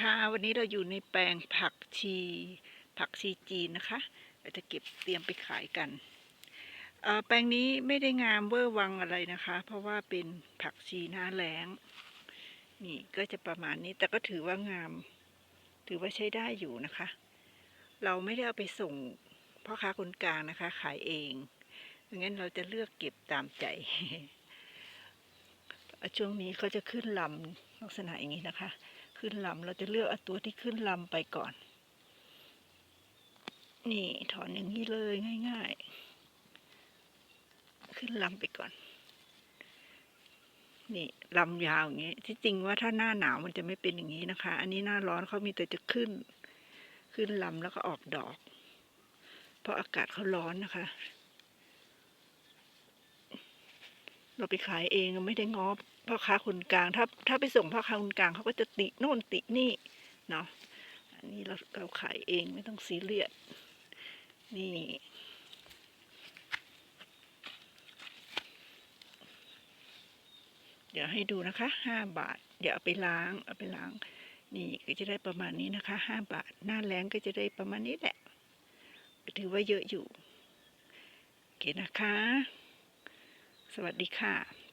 ค่ะวันนี้เราอยู่ในแปลงผักชี ผักชีจีนนะคะ เราจะเก็บเตรียมไปขายกัน แปลงนี้ไม่ได้งามเวอร์วังอะไรนะคะ เพราะว่าเป็นผักชีหน้าแล้ง นี่ก็จะประมาณนี้แต่ก็ถือว่างาม ถือว่าใช้ได้อยู่นะคะ เราไม่ได้เอาไปส่งพ่อค้าคนกลางนะคะ ขายเองงั้นเราจะเลือกเก็บตามใจ ช่วงนี้เขาจะขึ้นลำ ลักษณะอย่างนี้นะคะ ขึ้นลำเราจะเลือกเอาตัวที่ขึ้นลำไปก่อน นี่ถอนอย่างนี้เลยง่าย ๆ ขึ้นลำไปก่อน นี่ลำยาวอย่างนี้ ที่จริงว่าถ้าหน้าหนาวมันจะไม่เป็นอย่างนี้นะคะ อันนี้หน้าร้อนเขามีแต่จะขึ้น ขึ้นลำแล้วก็ออกดอก เพราะอากาศเขาร้อนนะคะ เราไปขายเองไม่ได้งอบพ่อค้าคนกลาง ถ้าถ้าไปส่งพ่อค้าคนกลางเขาก็จะติโน่นตินี่เนาะอันนี้เราเราขายเองไม่ต้องซีเรียสนี่เดี๋ยวให้ดูนะคะห้าบาท เดี๋ยวเอาไปล้างเอาไปล้าง นี่ก็จะได้ประมาณนี้นะคะห้าบาท หน้าแรงก็จะได้ประมาณนี้แหละ ถือว่าเยอะอยู่ โอเคนะคะ สวัสดีค่ะ